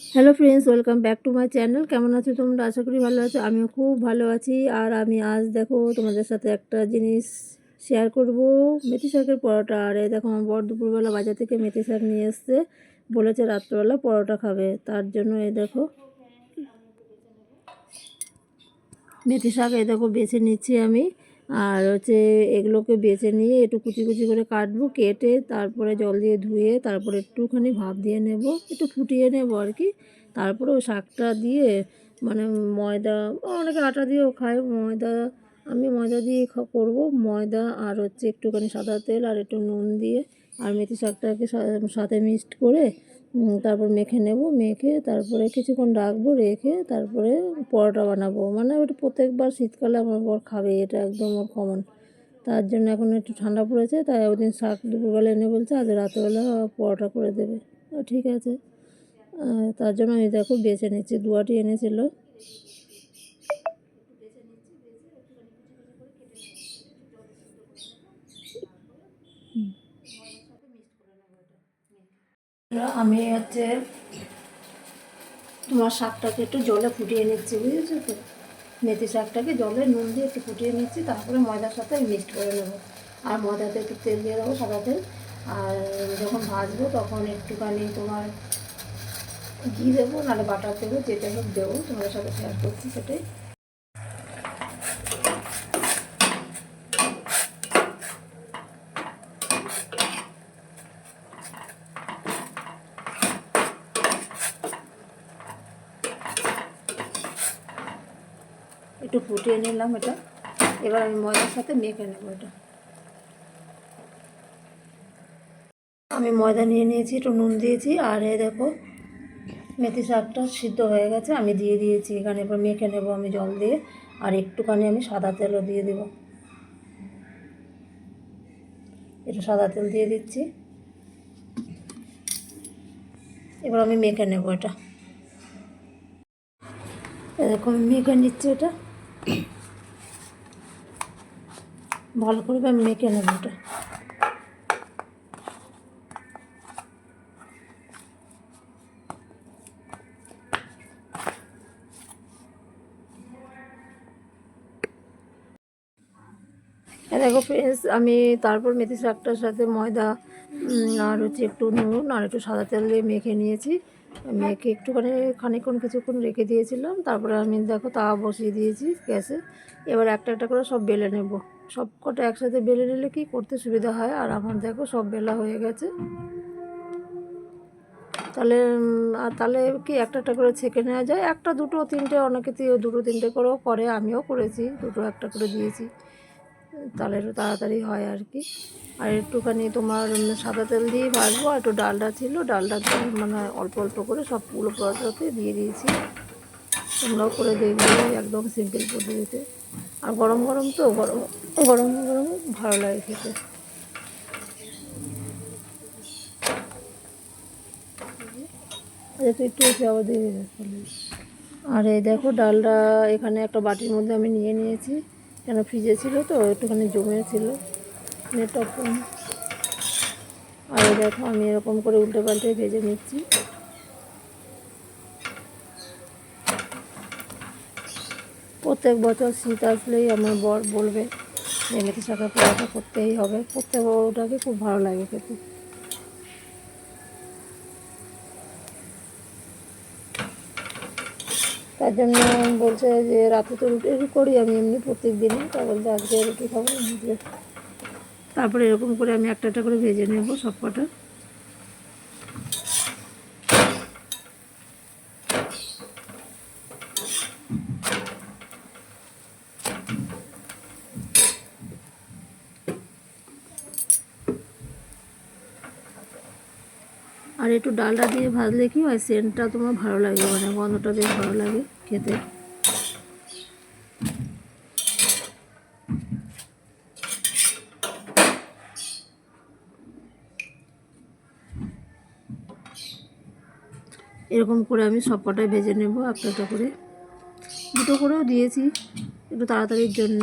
Hello friends welcome back to my channel কেমন আছো তোমরা? আশা করি ভালো আছো। আমিও খুব ভালো আছি। আর আমি আজ দেখো তোমাদের সাথে একটা জিনিস শেয়ার করব। মেথি শাকের পরোটা। আর এই দেখো আমার বর দুপুরবেলা বাজার থেকে মেথি শাক নিয়ে এসছে। বলেছে রাত্রবেলা পরোটা খাবে। তার জন্য এই দেখো মেথি শাক এই দেখো বেছে নিচ্ছি আমি। আর হচ্ছে এগুলোকে বেছে নিয়ে একটু কুচি কুচি করে কাটবো, কেটে তারপরে জল দিয়ে ধুয়ে তারপরে একটুখানি ভাপ দিয়ে নেব, একটু ফুটিয়ে নেব আর কি। তারপরে ওই শাকটা দিয়ে মানে ময়দা, অনেকে আটা দিয়েও খায়, ময়দা আমি ময়দা দিয়ে করব। ময়দা আর হচ্ছে একটুখানি সাদা তেল আর একটু নুন দিয়ে আর মেথি শাকটাকে সাথে মিক্সড করে তারপর মেখে নেব, মেখে তারপরে কিছুক্ষণ রাখব, রেখে তারপরে পরোটা বানাবো। মানে ওটা প্রত্যেকবার শীতকালে আমার বর খাবে, এটা একদম ওর কমন তার জন্য এখন একটু ঠান্ডা পড়েছে, তাই ওই দিন শাক দুপুরবেলা এনে বলছে, আজ রাতেবেলা পরোটা করে দেবে। ঠিক আছে। তার জন্য আমি দেখো বেছে নিচ্ছি দুয়াটি এনেছিল। আমি হচ্ছে তোমার শাকটাকে একটু জলে ফুটিয়ে নিচ্ছি, বুঝেছ তো? মেথি শাকটাকে জলে নুন দিয়ে একটু ফুটিয়ে নিচ্ছি, তারপরে ময়দার সাথে মিক্সড করে নেব। আর ময়দাতে একটু তেল দিয়ে দেবো সাদা তেল। আর যখন ভাজবো তখন একটুখানি তোমার ঘি দেবো, নাহলে বাটার দেবো, যেটা হোক দেবো, তোমাদের সাথে শেয়ার করছি সেটাই। একটু ফুটিয়ে নিলাম এটা। এবার আমি ময়দার সাথে মেখে নেব এটা। আমি ময়দা নিয়ে নিয়েছি, একটু নুন দিয়েছি, আর এ দেখো, মেথি শাকটা সিদ্ধ হয়ে গেছে, আমি দিয়ে দিয়েছি। এখানে এবার মেখে নেব আমি জল দিয়ে, আর একটুখানি আমি সাদা তেলও দিয়ে দেবো। একটু সাদা তেল দিয়ে দিচ্ছি। এবার আমি মেখে নেব এটা। এরকম মেখে নিচ্ছি এটা। ভালো করে আমি মেখে নেব এ দেখো ফ্রেন্ডস আমি তারপর মেথি শাকটার সাথে ময়দা আর হচ্ছে একটু নুন আর একটু সাদা তেল দিয়ে মেখে নিয়েছি। মেখে একটুখানি খানিকক্ষণ কিছুক্ষণ রেখে দিয়েছিলাম, তারপরে আমি দেখো তাওয়া বসিয়ে দিয়েছি গ্যাসে। এবার একটা একটা করে সব বেলে নেব। সব কটা একসাথে বেলে নিলে কি করতে সুবিধা হয়? আর আমার দেখো সব বেলা হয়ে গেছে। তাহলে আর তাহলে কি একটা একটা করে ছেঁকে নেওয়া যায়? একটা, দুটো, তিনটে, অনেকে দুটো, তিনটে করেও করে, আমিও করেছি, দুটো একটা করে দিয়েছি। তাহলে একটু তাড়াতাড়ি হয় আর কি। আর একটুখানি তোমার সাদা তেল দিয়ে ভাজবো, আর একটু ডালটা ছিল ডালটা মানে অল্প অল্প করে সবগুলো পরোটাতে দিয়ে দিয়েছি। তোমরাও করে দেখবে, একদম সিম্পল পদ্ধতিতে। আর গরম গরম তো, গরম গরম গরম ভালো লাগে খেতে। আচ্ছা তুই একটু আবার দিয়ে আর এই দেখো ডালটা এখানে একটা বাটির মধ্যে আমি নিয়ে নিয়েছি। কেন, ফ্রিজে ছিল তো, একটুখানি জমে ছিল। কম আর দেখো, আমি এরকম করে উল্টে পাল্টে ভেজে নিচ্ছি। প্রত্যেক বছর শীত আসলেই আমার বর বলবে যে মেথি পরোটা করতেই হবে। প্রত্যেক ওটাকে খুব ভালো লাগে খেতে। তার জন্য বলছে যে, রাতে তো রুটি রুটি করি আমি এমনি প্রত্যেক দিনই। তা বলছে, আজকে রুটি খাব, তারপরে এরকম করে আমি একটা একটা করে ভেজে নেব সব কটা আর একটু ডালটা দিয়ে ভাজলে কি হয়? সেন্টটা তোমার ভালো লাগে মানে গন্ধটা বেশ ভালো লাগে খেতে। এরকম করে আমি সব কটাই ভেজে নেব একটা করে। দুটো করেও দিয়েছি, একটু তাড়াতাড়ির জন্য।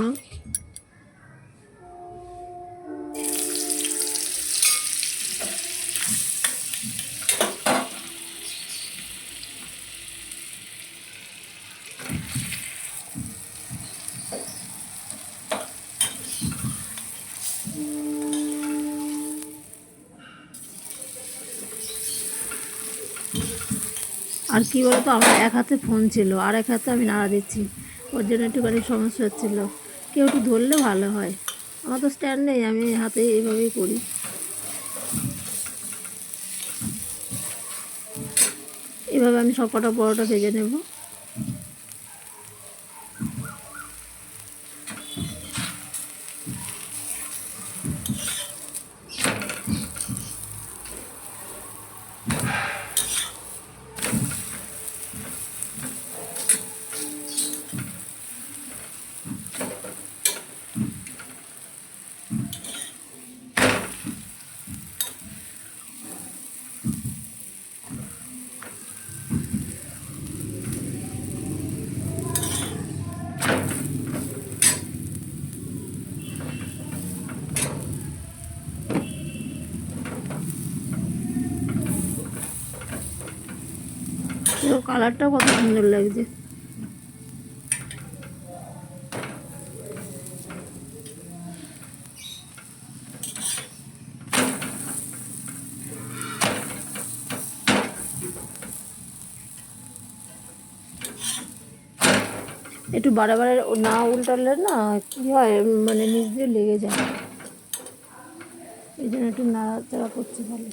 আর কি বলতো, আমার এক হাতে ফোন ছিল, আর এক হাতে আমি নাড়া দিচ্ছি। ওর জন্য একটুখানি সমস্যা হচ্ছিল। কেউ একটু ধরলে ভালো হয়। আমার তো স্ট্যান্ড নেই, আমি হাতে এইভাবেই করি। এভাবে আমি সব কটা বড়োটা ভেজে নেব। কালারটা কত সুন্দর লাগছে। একটু বারে না উল্টালে না কী হয় মানে নিচ দিয়ে লেগে যায়। এই জন্য একটু নাড়াচাড়া করছি ভালো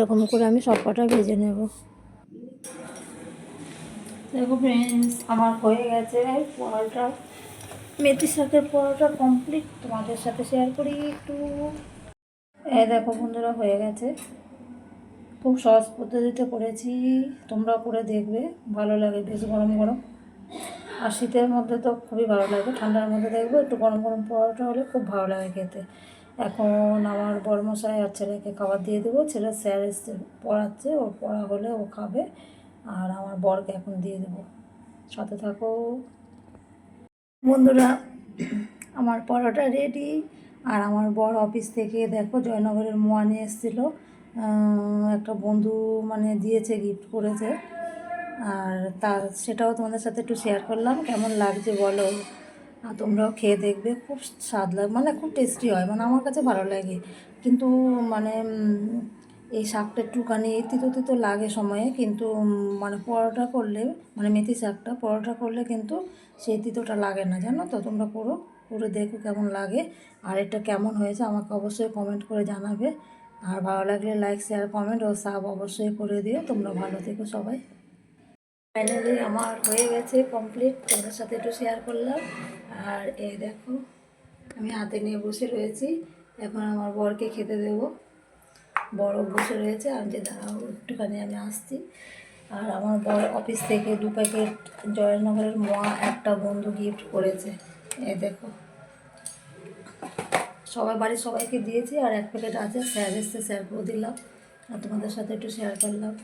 এরকম করে আমি সব কটা ভেজে নেব। দেখো ফ্রেন্ডস আমার হয়ে গেছে পরোটা। মেথির শাকের পরোটা কমপ্লিট তোমাদের সাথে শেয়ার করি একটু। এই দেখো বন্ধুরা, হয়ে গেছে। খুব সহজ পদ্ধতিতে করেছি তোমরা করে দেখবে, ভালো লাগে বেশ গরম গরম। আর শীতের মধ্যে তো খুবই ভালো লাগে, ঠান্ডার মধ্যে দেখবে একটু গরম গরম পরোটা হলে খুব ভালো লাগে খেতে। এখন আমার বড়মশাই আর ছেলেকে খাবার দিয়ে দেবো। ছেলে স্যার এসছে, পড়াচ্ছে, ও পড়া হলে ও খাবে। আর আমার বরকে এখন দিয়ে দেবো। সাথে থাকো। বন্ধুরা, আমার পরোটা রেডি আর আমার বর অফিস থেকে দেখো জয়নগরের মোয়া নিয়ে এসেছিল একটা বন্ধু মানে দিয়েছে গিফট করেছে। আর তার সেটাও তোমাদের সাথে একটু শেয়ার করলাম। কেমন লাগছে বলো? আর তোমরাও খেয়ে দেখবে, খুব স্বাদ লাগে মানে খুব টেস্টি হয় মানে আমার কাছে ভালো লাগে। কিন্তু মানে এই শাকটা একটুখানি তিতো তিতো লাগে সময়ে, কিন্তু মানে পরোটা করলে মানে মেথি শাকটা পরোটা করলে কিন্তু সেই তিতোটা লাগে না, জানো তো? তোমরা করো, করে দেখো কেমন লাগে, আর এটা কেমন হয়েছে আমাকে অবশ্যই কমেন্ট করে জানাবে। আর ভালো লাগলে লাইক শেয়ার কমেন্ট ও সাব অবশ্যই করে দিও। তোমরা ভালো থেকো সবাই। ফাইনালি আমার হয়ে গেছে কমপ্লিট তোমাদের সাথে একটু শেয়ার করলাম। আর এ দেখো, আমি হাতে নিয়ে বসে রয়েছি। এখন আমার বরকে খেতে দেবো। বড় বসে রয়েছে। আমি যে দাঁড়াও, একটুখানি আমি আসছি। আর আমার বর অফিস থেকে দু প্যাকেট জয়নগরের মোয়া একটা বন্ধু গিফট করেছে। এ দেখো। সবাই, বাড়ির সবাইকে দিয়েছি। আর এক প্যাকেট আছে স্যার এসছে স্যারকেও দিলাম। আর তোমাদের সাথে একটু শেয়ার করলাম।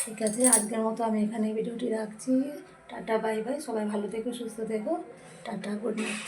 ঠিক আছে, আজকের মতো আমি এখানে ভিডিওটি রাখছি। Tata, bye bye. সবাই ভালো থেকো, সুস্থ থেকো। Tata good night